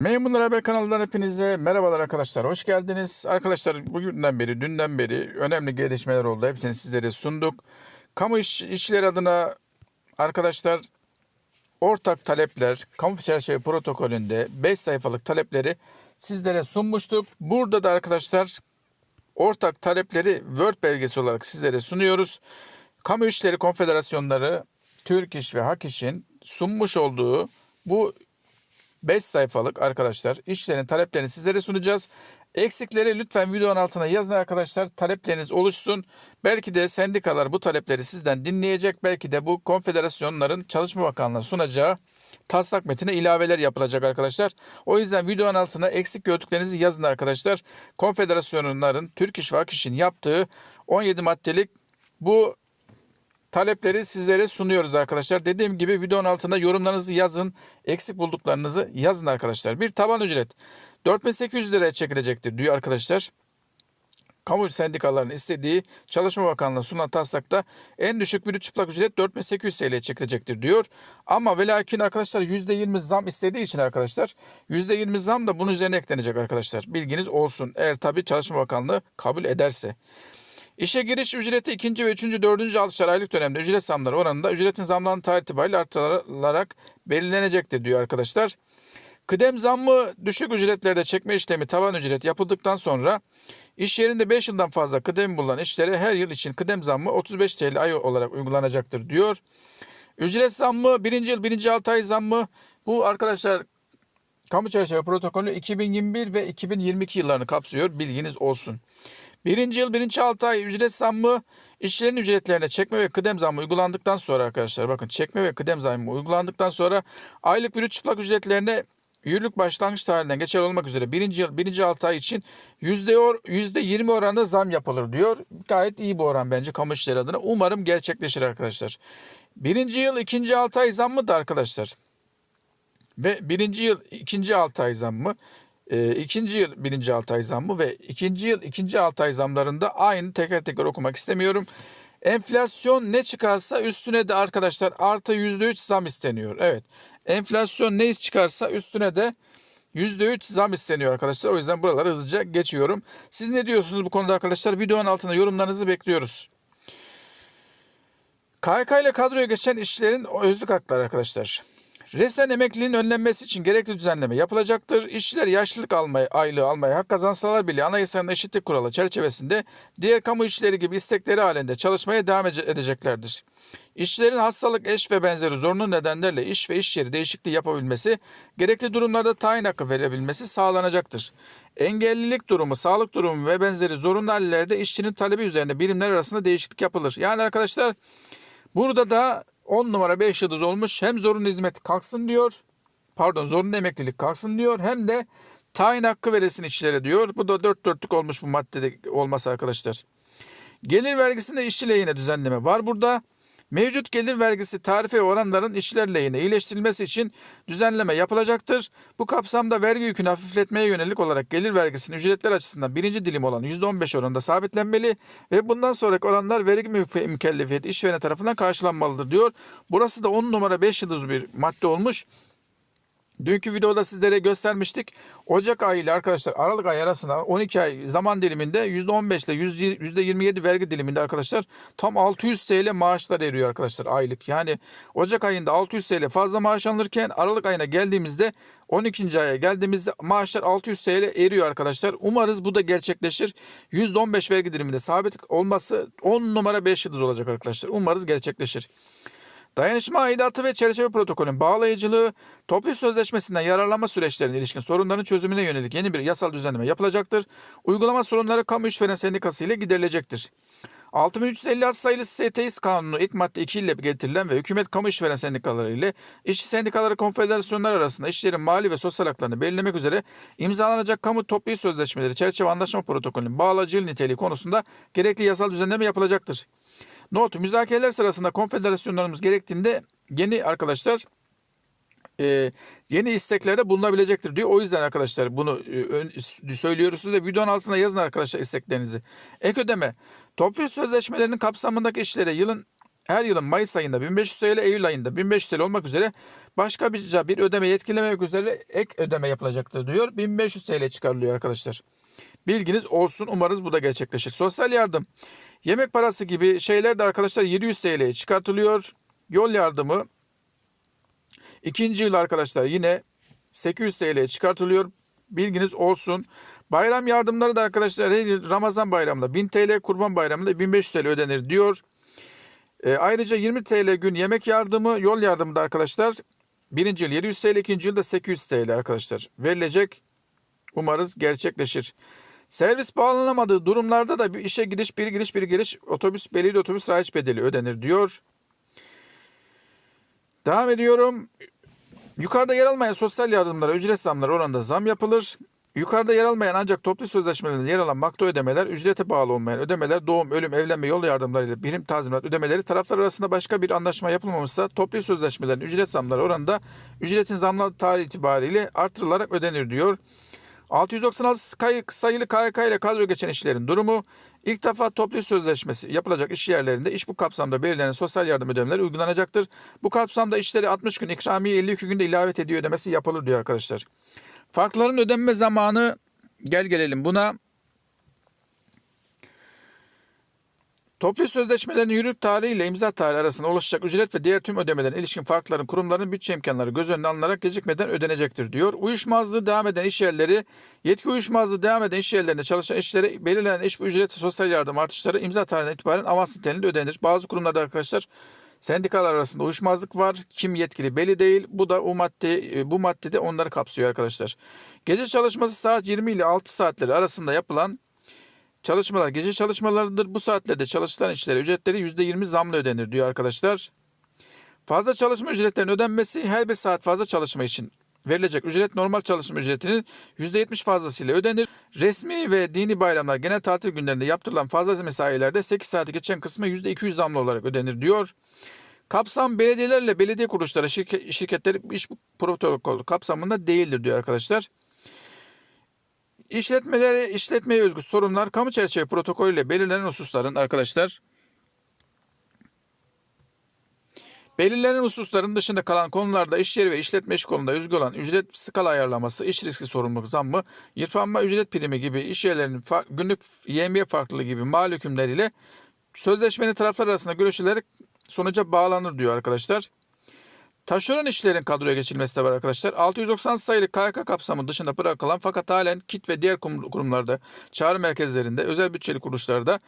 Memurlar Haber kanalından hepinize merhabalar arkadaşlar. Hoş geldiniz. Arkadaşlar bugünden beri, dünden beri önemli gelişmeler oldu. Hepsini sizlere sunduk. Kamu iş, işleri adına arkadaşlar ortak talepler, kamu çerçeve protokolünde 5 sayfalık talepleri sizlere sunmuştuk. Burada da arkadaşlar ortak talepleri Word belgesi olarak sizlere sunuyoruz. Kamu İşleri Konfederasyonları, Türk İş ve Hak İş'in sunmuş olduğu bu 5 sayfalık arkadaşlar işlerin taleplerini sizlere sunacağız. Eksikleri lütfen videonun altına yazın arkadaşlar. Talepleriniz oluşsun. Belki de sendikalar bu talepleri sizden dinleyecek. Belki de bu konfederasyonların Çalışma Bakanlığı sunacağı taslak metine ilaveler yapılacak arkadaşlar. O yüzden videonun altına eksik gördüklerinizi yazın arkadaşlar. Konfederasyonların Türk İş ve Hak İş'in yaptığı 17 maddelik bu talepleri sizlere sunuyoruz arkadaşlar. Dediğim gibi videonun altında yorumlarınızı yazın. Eksik bulduklarınızı yazın arkadaşlar. Bir taban ücret 4800 liraya çekilecektir diyor arkadaşlar. Kamu sendikalarının istediği Çalışma Bakanlığı sunulan taslakta en düşük bir çıplak ücret 4800 TL'ye çekilecektir diyor. Ama ve lakin arkadaşlar %20 zam istediği için arkadaşlar %20 zam da bunun üzerine eklenecek arkadaşlar. Bilginiz olsun. Eğer tabii Çalışma Bakanlığı kabul ederse. İşe giriş ücreti ikinci ve üçüncü, dördüncü altışar aylık dönemde ücret zamları oranında ücretin zamlandığı tarih itibariyle artırılarak belirlenecektir diyor arkadaşlar. Kıdem zammı düşük ücretlerde çekme işlemi tavan ücret yapıldıktan sonra iş yerinde 5 yıldan fazla kıdem bulunan işlere her yıl için kıdem zammı 35 TL ay olarak uygulanacaktır diyor. Ücret zammı birinci yıl birinci 6 ay zammı bu arkadaşlar kamu çerçeve protokolü 2021 ve 2022 yıllarını kapsıyor bilginiz olsun. Birinci yıl birinci 6 ay ücret zammı işçilerin ücretlerine çekme ve kıdem zammı uygulandıktan sonra arkadaşlar bakın çekme ve kıdem zammı uygulandıktan sonra aylık bir çıplak ücretlerine yürürlük başlangıç tarihinden geçerli olmak üzere birinci yıl birinci 6 ay için yüzde or, yüzde 20 oranında zam yapılır diyor. Gayet iyi bu oran bence kamu işleri adına. Umarım gerçekleşir arkadaşlar. Birinci yıl ikinci 6 ay zammı da arkadaşlar. Ve birinci yıl ikinci 6 ay zammı e, ikinci yıl birinci 6 ay zammı ve ikinci yıl ikinci 6 ay zamlarında aynı teker teker okumak istemiyorum. Enflasyon ne çıkarsa üstüne de arkadaşlar artı %3 zam isteniyor. Evet enflasyon ne çıkarsa üstüne de %3 zam isteniyor arkadaşlar. O yüzden buraları hızlıca geçiyorum. Siz ne diyorsunuz bu konuda arkadaşlar? Videonun altında yorumlarınızı bekliyoruz. KYK ile kadroya geçen işçilerin özlük hakları arkadaşlar. Resmen emekliliğin önlenmesi için gerekli düzenleme yapılacaktır. İşçiler yaşlılık almayı, aylığı almaya hak kazansalar bile anayasanın eşitlik kuralı çerçevesinde diğer kamu işçileri gibi istekleri halinde çalışmaya devam edeceklerdir. İşçilerin hastalık, eş ve benzeri zorunlu nedenlerle iş ve iş yeri değişikliği yapabilmesi, gerekli durumlarda tayin hakkı verebilmesi sağlanacaktır. Engellilik durumu, sağlık durumu ve benzeri zorunlu hallerde işçinin talebi üzerine birimler arasında değişiklik yapılır. Yani arkadaşlar burada da 10 numara 5 yıldız olmuş. Hem zorunlu hizmet kalksın diyor. Pardon zorunlu emeklilik kalksın diyor. Hem de tayin hakkı veresin işçilere diyor. Bu da dört dörtlük olmuş bu maddede olması arkadaşlar. Gelir vergisinde işçi lehine düzenleme var burada. Mevcut gelir vergisi tarife oranların işçiler lehine iyileştirilmesi için düzenleme yapılacaktır. Bu kapsamda vergi yükünü hafifletmeye yönelik olarak gelir vergisinin ücretler açısından birinci dilim olan %15 oranında sabitlenmeli ve bundan sonraki oranlar vergi mükellefiyeti işveren tarafından karşılanmalıdır diyor. Burası da 10 numara 5 yıldız bir madde olmuş. Dünkü videoda sizlere göstermiştik. Ocak ayı ile arkadaşlar Aralık ayı arasında 12 ay zaman diliminde %15 ile %27 vergi diliminde arkadaşlar tam 600 TL maaşlar eriyor arkadaşlar aylık. Yani Ocak ayında 600 TL fazla maaş alınırken Aralık ayına geldiğimizde 12. aya geldiğimizde maaşlar 600 TL eriyor arkadaşlar. Umarız bu da gerçekleşir. %15 vergi diliminde sabit olması 10 numara 5 yıldız olacak arkadaşlar. Umarız gerçekleşir. Dayanışma aidatı ve çerçeve protokolün bağlayıcılığı, toplu sözleşmesinden yararlanma süreçlerine ilişkin sorunların çözümüne yönelik yeni bir yasal düzenleme yapılacaktır. Uygulama sorunları kamu işveren sendikası ile giderilecektir. 6356 sayılı STİS kanunu ilk madde 2 ile getirilen ve hükümet kamu işveren sendikaları ile işçi sendikaları konfederasyonları arasında işçilerin mali ve sosyal haklarını belirlemek üzere imzalanacak kamu toplu sözleşmeleri çerçeve anlaşma protokolünün bağlayıcılığı niteliği konusunda gerekli yasal düzenleme yapılacaktır. Not, müzakereler sırasında konfederasyonlarımız gerektiğinde yeni arkadaşlar e, yeni isteklerde bulunabilecektir diyor. O yüzden arkadaşlar bunu e, söylüyoruz size. Videonun altına yazın arkadaşlar isteklerinizi. Ek ödeme. Toplu sözleşmelerinin kapsamındaki işlere yılın her yılın Mayıs ayında 1500 TL, Eylül ayında 1500 TL olmak üzere başka bir, bir ödeme yetkilememek üzere ek ödeme yapılacaktır diyor. 1500 TL çıkarılıyor arkadaşlar. Bilginiz olsun. Umarız bu da gerçekleşir. Sosyal yardım, yemek parası gibi şeyler de arkadaşlar 700 TL'ye çıkartılıyor. Yol yardımı ikinci yıl arkadaşlar yine 800 TL'ye çıkartılıyor. Bilginiz olsun. Bayram yardımları da arkadaşlar Ramazan bayramında 1000 TL, Kurban bayramında 1500 TL ödenir diyor. E, ayrıca 20 TL gün yemek yardımı, yol yardımı da arkadaşlar birinci yıl 700 TL, ikinci yılda 800 TL arkadaşlar verilecek. Umarız gerçekleşir. Servis bağlanamadığı durumlarda da bir işe gidiş, bir gidiş, bir geliş otobüs belediye otobüs rayiç bedeli ödenir diyor. Devam ediyorum. Yukarıda yer almayan sosyal yardımlara ücret zamları oranında zam yapılır. Yukarıda yer almayan ancak toplu sözleşmelerinde yer alan makto ödemeler, ücrete bağlı olmayan ödemeler, doğum, ölüm, evlenme, yol yardımlarıyla birim tazminat ödemeleri taraflar arasında başka bir anlaşma yapılmamışsa toplu sözleşmelerin ücret zamları oranında ücretin zamlı tarihi itibariyle artırılarak ödenir diyor. 696 kay- sayılı KYK ile kadro geçen işlerin durumu ilk defa toplu sözleşmesi yapılacak iş yerlerinde iş bu kapsamda belirlenen sosyal yardım ödemeleri uygulanacaktır. Bu kapsamda işleri 60 gün ikramiye 52 günde ilave ediyor ödemesi yapılır diyor arkadaşlar. Farkların ödenme zamanı gel gelelim buna. Toplu sözleşmelerin yürürlük tarihi ile imza tarihi arasında oluşacak ücret ve diğer tüm ödemelerin ilişkin farkların kurumların bütçe imkanları göz önüne alınarak gecikmeden ödenecektir diyor. Uyuşmazlığı devam eden iş yerleri, yetki uyuşmazlığı devam eden iş yerlerinde çalışan işlere belirlenen iş bu ücret sosyal yardım artışları imza tarihinden itibaren avans niteliğinde ödenir. Bazı kurumlarda arkadaşlar sendikalar arasında uyuşmazlık var. Kim yetkili belli değil. Bu da o madde bu maddede onları kapsıyor arkadaşlar. Gece çalışması saat 20 ile 6 saatleri arasında yapılan Çalışmalar gece çalışmalarıdır. Bu saatlerde çalışılan işlere ücretleri %20 zamla ödenir diyor arkadaşlar. Fazla çalışma ücretlerinin ödenmesi her bir saat fazla çalışma için verilecek ücret normal çalışma ücretinin %70 fazlasıyla ödenir. Resmi ve dini bayramlar genel tatil günlerinde yaptırılan fazla mesailerde 8 saati geçen kısmı %200 zamlı olarak ödenir diyor. Kapsam belediyelerle belediye kuruluşları şirket, şirketleri iş protokolü kapsamında değildir diyor arkadaşlar. İşletmeleri, işletmeye özgü sorunlar kamu çerçeve protokolüyle belirlenen hususların arkadaşlar Belirlenen hususların dışında kalan konularda iş yeri ve işletme iş konuda özgü olan ücret skala ayarlaması, iş riski sorumluluk zammı, yırtlanma ücret primi gibi iş yerlerinin günlük yemiye farklılığı gibi mal hükümleriyle sözleşmenin taraflar arasında görüşülerek sonuca bağlanır diyor arkadaşlar. Taşeron işlerin kadroya geçilmesi de var arkadaşlar. 690 sayılı KYK kapsamı dışında bırakılan fakat halen KİT ve diğer kurumlarda, çağrı merkezlerinde, özel bütçeli kuruluşlarda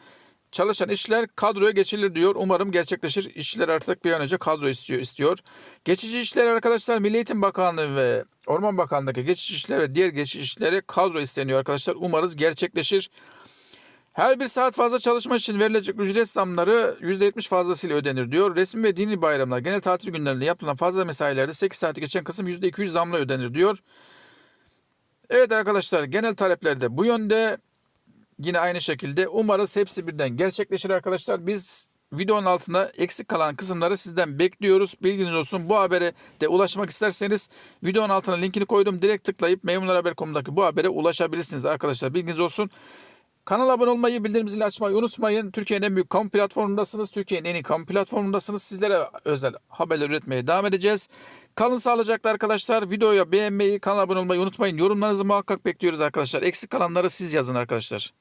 çalışan işler kadroya geçilir diyor. Umarım gerçekleşir. İşçiler artık bir an önce kadro istiyor. istiyor. Geçici işler arkadaşlar Milli Eğitim Bakanlığı ve Orman Bakanlığı'ndaki geçici işler ve diğer geçici işlere kadro isteniyor arkadaşlar. Umarız gerçekleşir. Her bir saat fazla çalışma için verilecek ücret zamları %70 fazlasıyla ödenir diyor. Resmi ve dini bayramlar genel tatil günlerinde yapılan fazla mesailerde 8 saati geçen kısım %200 zamla ödenir diyor. Evet arkadaşlar genel talepler de bu yönde. Yine aynı şekilde umarız hepsi birden gerçekleşir arkadaşlar. Biz videonun altında eksik kalan kısımları sizden bekliyoruz. Bilginiz olsun. Bu habere de ulaşmak isterseniz videonun altına linkini koydum. Direkt tıklayıp memurlarhaber.com'daki bu habere ulaşabilirsiniz arkadaşlar. Bilginiz olsun. Kanala abone olmayı, bildirim zilini açmayı unutmayın. Türkiye'nin en büyük kamu platformundasınız. Türkiye'nin en iyi kamu platformundasınız. Sizlere özel haberler üretmeye devam edeceğiz. Kalın sağlıcakla arkadaşlar. Videoya beğenmeyi, kanala abone olmayı unutmayın. Yorumlarınızı muhakkak bekliyoruz arkadaşlar. Eksik kalanları siz yazın arkadaşlar.